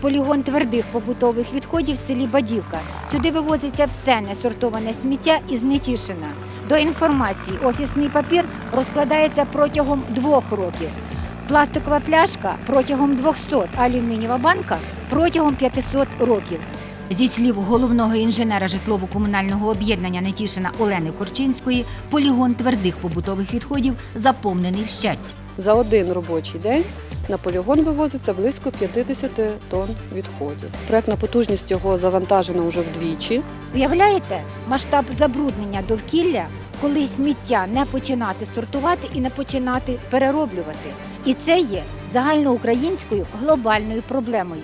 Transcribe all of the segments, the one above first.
полігон твердих побутових відходів в селі Бадівка. Сюди вивозиться все несортоване сміття із Нетішина. До інформації, офісний папір розкладається протягом двох років. Пластикова пляшка протягом 200, алюмінієва банка протягом 500 років. Зі слів головного інженера житлово-комунального об'єднання Нетішина Олени Корчинської, полігон твердих побутових відходів заповнений вщерть. За один робочий день на полігон вивозиться близько 50 тонн відходів. Проектна потужність його завантажена вже вдвічі. Уявляєте масштаб забруднення довкілля, коли сміття не починати сортувати і не починати перероблювати. І це є загальноукраїнською глобальною проблемою.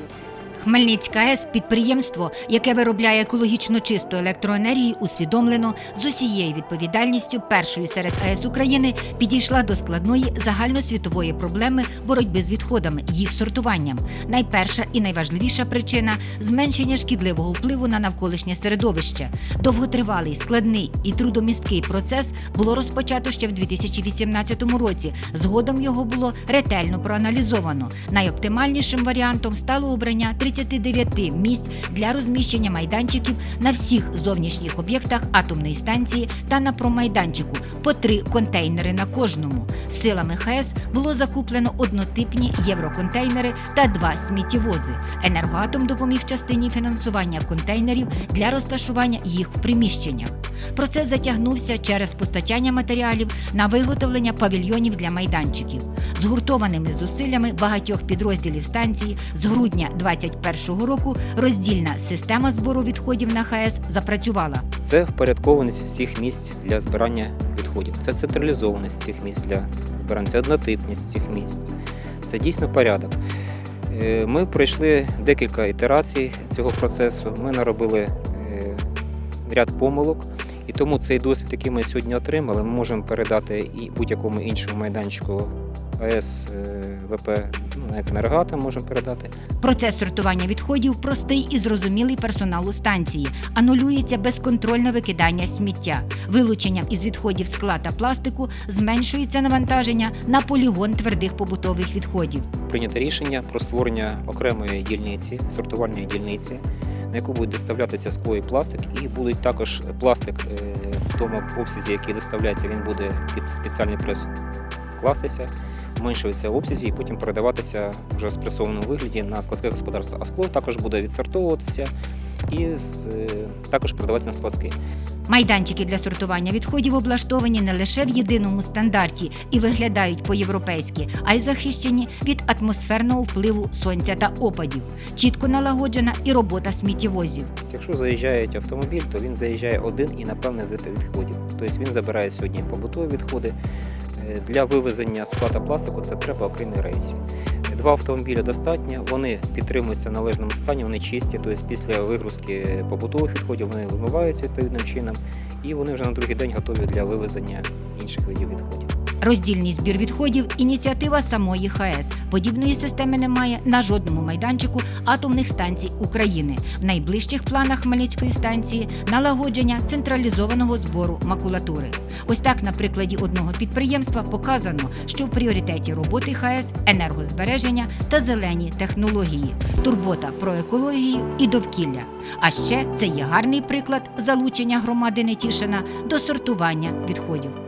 Хмельницька АЕС – підприємство, яке виробляє екологічно чисту електроенергію, усвідомлено з усією відповідальністю першої серед АЕС України підійшла до складної загальносвітової проблеми боротьби з відходами, їх сортуванням. Найперша і найважливіша причина зменшення шкідливого впливу на навколишнє середовище. Довготривалий, складний і трудомісткий процес було розпочато ще в 2018 році. Згодом його було ретельно проаналізовано. Найоптимальнішим варіантом стало обрання 39 місць для розміщення майданчиків на всіх зовнішніх об'єктах атомної станції та на промайданчику по три контейнери на кожному. Силами ХС було закуплено однотипні євроконтейнери та два сміттєвози. Енергоатом допоміг частині фінансування контейнерів для розташування їх в приміщеннях. Процес затягнувся через постачання матеріалів на виготовлення павільйонів для майданчиків. Згуртованими зусиллями багатьох підрозділів станції з грудня 2021 року роздільна система збору відходів на ХАЕС запрацювала. Це впорядкованість всіх місць для збирання відходів. Це централізованість цих місць для збирання, це однотипність цих місць. Це дійсно порядок. Е, Ми пройшли декілька ітерацій цього процесу. Ми наробили е, ряд помилок. І тому цей досвід, який ми сьогодні отримали, ми можемо передати і будь-якому іншому майданчику АЕС, е, ВП, ну, як енергоатом можемо передати. Процес сортування відходів простий і зрозумілий персоналу станції. Анулюється безконтрольне викидання сміття. Вилученням із відходів скла та пластику зменшується навантаження на полігон твердих побутових відходів. прийнято рішення про створення окремої дільниці, сортувальної дільниці, на яку будуть доставлятися скло і пластик, і будуть також пластик е, в тому обсязі, який доставляється, він буде під спеціальний прес кластися, в обсязі і потім передаватися вже в спресованому вигляді на складське господарство. А скло також буде відсортовуватися і е, також передаватися на складський. Майданчики для сортування відходів облаштовані не лише в єдиному стандарті і виглядають по-європейськи, а й захищені від атмосферного впливу сонця та опадів. Чітко налагоджена і робота сміттєвозів. Якщо заїжджає автомобіль, то він заїжджає один і на певний вид відходів. Тобто він забирає сьогодні побутові відходи. Для вивезення склада пластику це треба окремі рейси. Два автомобіля достатньо, вони підтримуються в належному стані, вони чисті, тобто після вигрузки побутових відходів вони вимиваються відповідним чином, і вони вже на другий день готові для вивезення інших видів відходів. Роздільний збір відходів ініціатива самої ХАЕС. Подібної системи немає на жодному майданчику атомних станцій України. В найближчих планах Хмельницької станції налагодження централізованого збору макулатури. Ось так на прикладі одного підприємства показано, що в пріоритеті роботи ХАЕС енергозбереження та зелені технології, турбота про екологію і довкілля. А ще це є гарний приклад залучення громади Нетішина до сортування відходів.